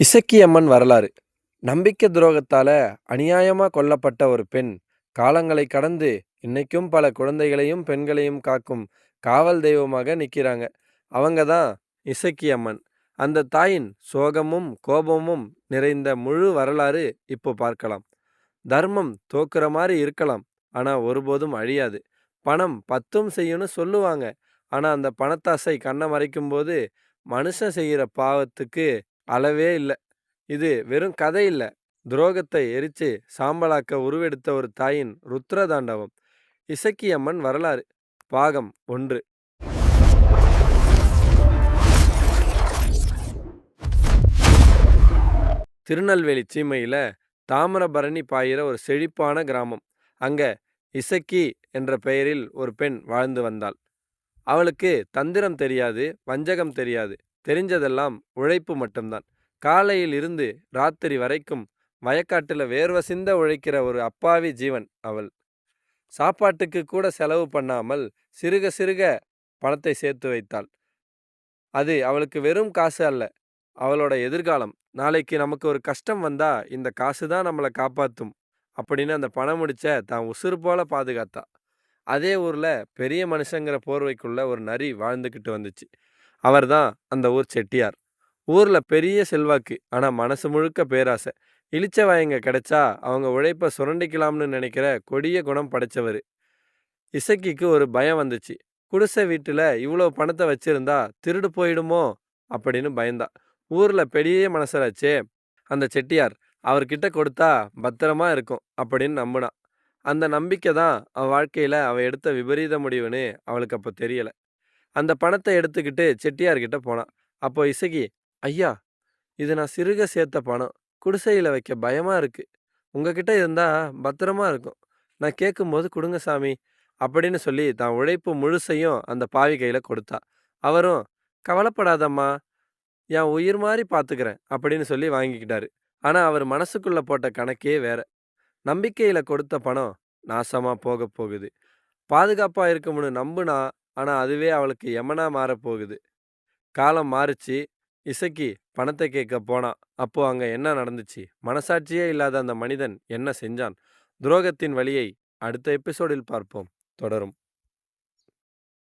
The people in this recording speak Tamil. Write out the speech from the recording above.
இசக்கியம்மன் வரலாறு. நம்பிக்கை துரோகத்தால அநியாயமா கொல்லப்பட்ட ஒரு பெண் காலங்களை கடந்து இன்னைக்கும் பல குழந்தைகளையும் பெண்களையும் காக்கும் காவல் தெய்வமாக நிற்கிறாங்க அவங்க தான் இசக்கியம்மன் அந்த தாயின் சோகமும் கோபமும் நிறைந்த முழு வரலாறு இப்போ பார்க்கலாம். தர்மம் தோக்குற மாதிரி இருக்கலாம் ஆனால் ஒருபோதும் அழியாது. பணம் பத்தும் செய்யும்னு சொல்லுவாங்க. ஆனால் அந்த பணத்தாசை கண்ணை மறைக்கும்போது மனுஷன் செய்கிற பாவத்துக்கு அளவே இல்லை இது வெறும் கதை இல்லை துரோகத்தை எரித்து சாம்பலாக்க உருவெடுத்த ஒரு தாயின் ருத்ர தாண்டவம். இசக்கியம்மன் வரலாறு பாகம் ஒன்று திருநெல்வேலி சீமையில் தாமிரபரணி பாயிற ஒரு செழிப்பான கிராமம். அங்கே இசக்கி என்ற பெயரில் ஒரு பெண் வாழ்ந்து வந்தாள். அவளுக்கு தந்திரம் தெரியாது, வஞ்சகம் தெரியாது. தெரிஞ்சதெல்லாம் உழைப்பு மட்டும்தான். காலையில் இருந்து ராத்திரி வரைக்கும் வயக்காட்டுல வேர்வை சிந்த உழைக்கிற ஒரு அப்பாவி ஜீவன் அவள். சாப்பாட்டுக்கு கூட செலவு பண்ணாமல் சிறுக சிறுக பணத்தை சேர்த்து வைத்தாள். அது அவளுக்கு வெறும் காசு அல்ல. அவளோட எதிர்காலம். நாளைக்கு நமக்கு ஒரு கஷ்டம் வந்தா இந்த காசு தான் நம்மள காப்பாத்தும் அப்படின்னு அந்த பணம் முடிச்ச தான் உசுறு போல பாதுகாத்தா. அதே ஊர்ல பெரிய மனுஷங்கிற போர்வைக்குள்ள ஒரு நரி வாழ்ந்துகிட்டு வந்துச்சு. அவர்தான் அந்த ஊர் செட்டியார். ஊர்ல பெரிய செல்வாக்கு. ஆனா மனசு முழுக்க பேராசை. இளிச்சவாயங்க கிடைச்சா அவங்க உழைப்ப சுரண்டிக்கலாம்னு நினைக்கிற கொடிய குணம் படைச்சவரு. இசக்கிக்கு ஒரு பயம் வந்துச்சு. குடிசை வீட்டுல இவ்வளோ பணத்தை வச்சிருந்தா திருடு போயிடுமோ அப்படின்னு பயந்தா. ஊர்ல பெரிய மனசராச்சே அந்த செட்டியார் அவர்கிட்ட கொடுத்தா பத்திரமா இருக்கும் அப்படின்னு நம்புனா. அந்த நம்பிக்கை தான் அவ வாழ்க்கையில அவ எடுத்த விபரீத முடிவுன்னு அவளுக்கு அப்போ தெரியல. அந்த பணத்தை எடுத்துக்கிட்டு செட்டியார்கிட்ட போனான் அப்போ இசகி ஐயா இது நான் சிறுக சேர்த்த பணம். குடிசையில் வைக்க பயமாக இருக்கு. உங்ககிட்ட இருந்தால் பத்திரமா இருக்கும். நான் கேட்கும்போது கொடுங்க சாமி அப்படின்னு சொல்லி தான் உழைப்பு முழுசையும் அந்த பாவி கையில் கொடுத்தா. அவரும் கவலைப்படாதம்மா என் உயிர் மாதிரி பார்த்துக்கிறேன் அப்படின்னு சொல்லி வாங்கிக்கிட்டாரு. ஆனால் அவர் மனசுக்குள்ளே போட்ட கணக்கே வேற. நம்பிக்கையில் கொடுத்த பணம் நாசமாக போக போகுது. பாதுகாப்பாக இருக்கும்னு நம்புனா ஆனா அதுவே அவளுக்கு எமனா மாறப் போகுது. காலம் மாறுச்சு. இசக்கி பணத்தை கேட்க போனான். அப்போ அங்க என்ன நடந்துச்சு? மனசாட்சியே இல்லாத அந்த மனிதன் என்ன செஞ்சான்? துரோகத்தின் வழியை அடுத்த எபிசோடில் பார்ப்போம். தொடரும்.